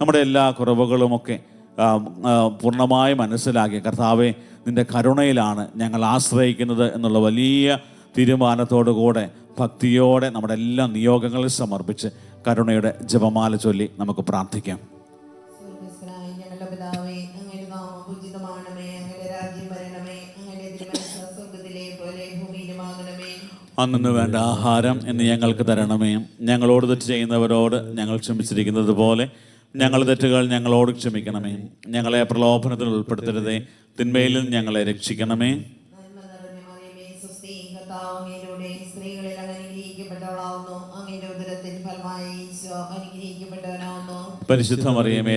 നമ്മുടെ എല്ലാ കുറവുകളുമൊക്കെ പൂർണമായി മനസ്സിലാക്കി. കർത്താവെ നിന്റെ കരുണയിലാണ് ഞങ്ങൾ ആശ്രയിക്കുന്നത് എന്നുള്ള വലിയ തീരുമാനത്തോടു കൂടെ ഭക്തിയോടെ നമ്മുടെ എല്ലാ നിയോഗങ്ങളും സമർപ്പിച്ച് കരുണയുടെ ജപമാല ചൊല്ലി നമുക്ക് പ്രാർത്ഥിക്കാം. അന്നു വേണ്ട ആഹാരം എന്ന് ഞങ്ങൾക്ക് തരണമേ. ഞങ്ങളോട് തെറ്റ് ചെയ്യുന്നവരോട് ഞങ്ങൾ ക്ഷമിച്ചിരിക്കുന്നത് പോലെ ഞങ്ങൾ തെറ്റുകൾ ഞങ്ങളോട് ക്ഷമിക്കണമേ. ഞങ്ങളെ പ്രലോഭനത്തിൽ ഉൾപ്പെടുത്തരുതേ. തിന്മയിൽ ഞങ്ങളെ രക്ഷിക്കണമേ. സ്ത്രീകളിൽ അനുഗ്രഹിക്കപ്പെട്ടവളാവുന്നു.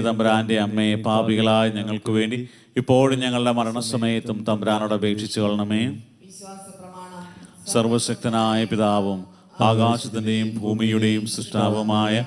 തമ്പുരാന്റെ അമ്മയെ പാപികളായ ഞങ്ങൾക്ക് വേണ്ടി ഇപ്പോഴും ഞങ്ങളുടെ മരണസമയത്തും തമ്പ്രാനോട് അപേക്ഷിച്ചു കൊള്ളണമേ. സർവശക്തനായ പിതാവും ആകാശത്തിന്റെയും ഭൂമിയുടെയും സൃഷ്ടാവുമായ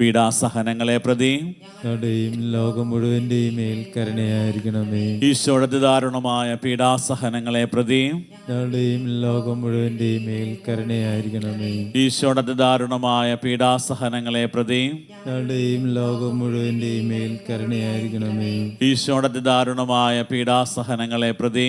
പീഡാസഹനങ്ങളെ പ്രതി ഞങ്ങളുടെയും ലോകം മുഴുവന്റെയും മേൽ കരുണയായിരിക്കണമേ. ദാരുണമായ പീഡാസഹനങ്ങളെ പ്രതി ഞങ്ങളുടെയും ലോകം മുഴുവന്റെയും മേൽ കരുണയായിരിക്കണമേ. ദാരുണമായ പീഡാസഹനങ്ങളെ പ്രതി ഞങ്ങളുടെയും ലോകം മുഴുവന്റെയും മേൽ കരുണയായിരിക്കണമേ. ദാരുണമായ പീഡാസഹനങ്ങളെ പ്രതി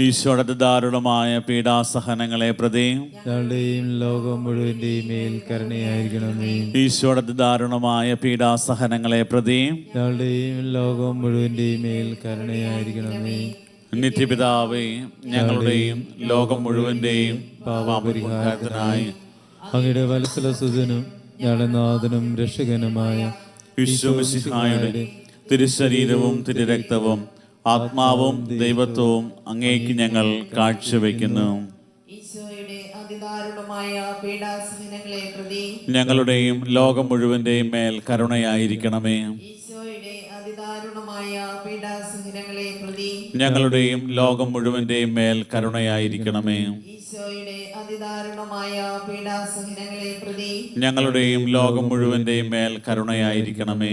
ഈശോയുടെ ദാരുണമായ പീഡാസഹനങ്ങളെ പ്രതി. ഞങ്ങളുടെയും ലോകം മുഴുവന്റെയും മേൽ കരുണയായിരിക്കണമേ. ഈശോയുടെ അതിദാരുണമായ പീഡാസഹനങ്ങളെ പ്രതി. ഞങ്ങളുടെയും ലോകം മുഴുവന്റെയും മേൽ കരുണയായിരിക്കണമേ. നിത്യപിതാവേ ഞങ്ങളുടെയും ലോകം മുഴുവന്റെയും പാപപരിഹാരത്തിനായി അങ്ങയുടെ വത്സലസുതനും ഞങ്ങളുടെ നാഥനും രക്ഷകനുമായ വിശ്വമിശിഹായുടെ തിരുശരീരവും തിരുരക്തവും ആത്മാവും ദൈവത്വവും അങ്ങേക്ക് ഞങ്ങൾ കാഴ്ചവെക്കുന്നു. ഞങ്ങളുടെയും ലോകം മുഴുവന്റെയും മേൽ കരുണയായിരിക്കണമേ. ഞങ്ങളുടെയും ലോകം മുഴുവന്റെയും മേൽ കരുണയായിരിക്കണമേ. ഞങ്ങളുടെയും ലോകം മുഴുവന്റെയും മേൽ കരുണയായിരിക്കണമേ.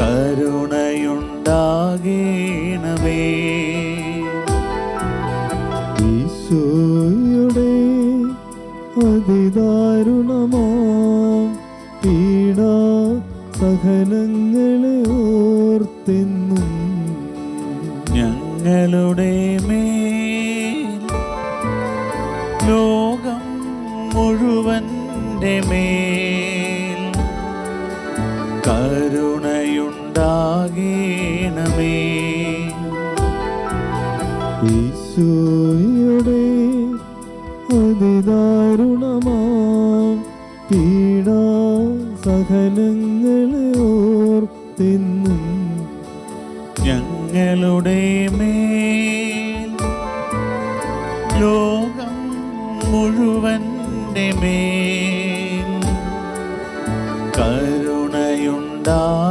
കരുണയുണ്ടാകേണമേ. ഈശോയുടെ അതിദാരുണമാം? പീഡ സഹനങ്ങളെ ഓർത്തെന്നും ഞങ്ങളുടെ മേ ലോകം മുഴുവന്റെ മേൽ കരുണയുണ്ടാകേണമേ ഈശോയുടെ അതിദാരുണമാം പീഡാ സഹനങ്ങളെ ഓർത്തെന്നും ഞങ്ങളുടെ മേൽ. ലോകം മുഴുവന്റെ മേൽ.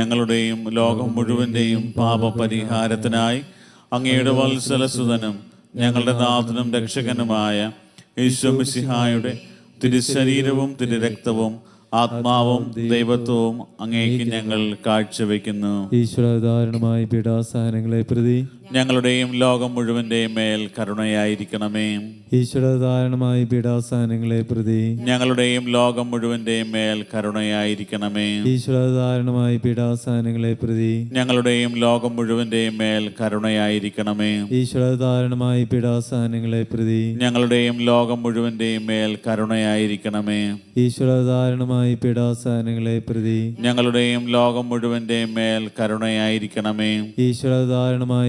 ഞങ്ങളുടെയും ലോകം മുഴുവന്റെയും പാപപരിഹാരത്തിനായി അങ്ങയുടെ വത്സലസുതനും ഞങ്ങളുടെ നാഥനും രക്ഷകനുമായ ഈശ്വമിസിഹായുടെ തിരുശരീരവും തിരുരക്തവും ആത്മാവും ദൈവത്വവും അങ്ങേക്ക് ഞങ്ങൾ കാഴ്ചവെക്കുന്നു. ഈശ്വരധാരണമായ പീഠാസഹനങ്ങളെ പ്രതി ഞങ്ങളുടെയും ലോകം മുഴുവന്റെയും മേൽ കരുണയായിരിക്കണമേ. ഈശ്വരധാരണമായ പീഡാസനങ്ങളെ പ്രതി ഞങ്ങളുടെയും ലോകം മുഴുവന്റെയും മേൽ കരുണയായിരിക്കണമേ. ഈശ്വരധാരണമായ പീഡാസനങ്ങളെ പ്രതി ഞങ്ങളുടെയും ലോകം മുഴുവന്റെയും മേൽ കരുണയായിരിക്കണമേ. ഈശ്വരധാരണമായ പീഡാസനങ്ങളെ പ്രതി ഞങ്ങളുടെയും ലോകം മുഴുവന്റെയും മേൽ കരുണയായിരിക്കണമേ. ഈശ്വരധാരണമായ പീഡാസനങ്ങളെ പ്രതി ഞങ്ങളുടെയും ലോകം മുഴുവന്റെയും മേൽ കരുണയായിരിക്കണമേ. ഈശ്വരധാരണമായ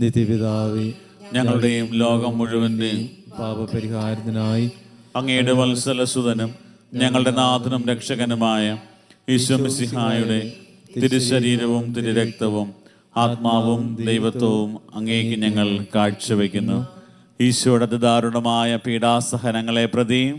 നിത്യപിതാവേ ഞങ്ങളുടെയും ലോകം മുഴുവന്റെയും പാപപരിഹാരത്തിനായി അങ്ങയുടെ വത്സലസുതനും ഞങ്ങളുടെ നാഥനും രക്ഷകനുമായ ഈശ്വമിസിഹായുടെ തിരുശരീരവും തിരുരക്തവും ആത്മാവും ദൈവത്വവും അങ്ങേക്ക് ഞങ്ങൾ കാഴ്ചവെക്കുന്നു. ഈശോയുടെ ദാരുണമായ പീഡാസഹനങ്ങളെ പ്രതിയും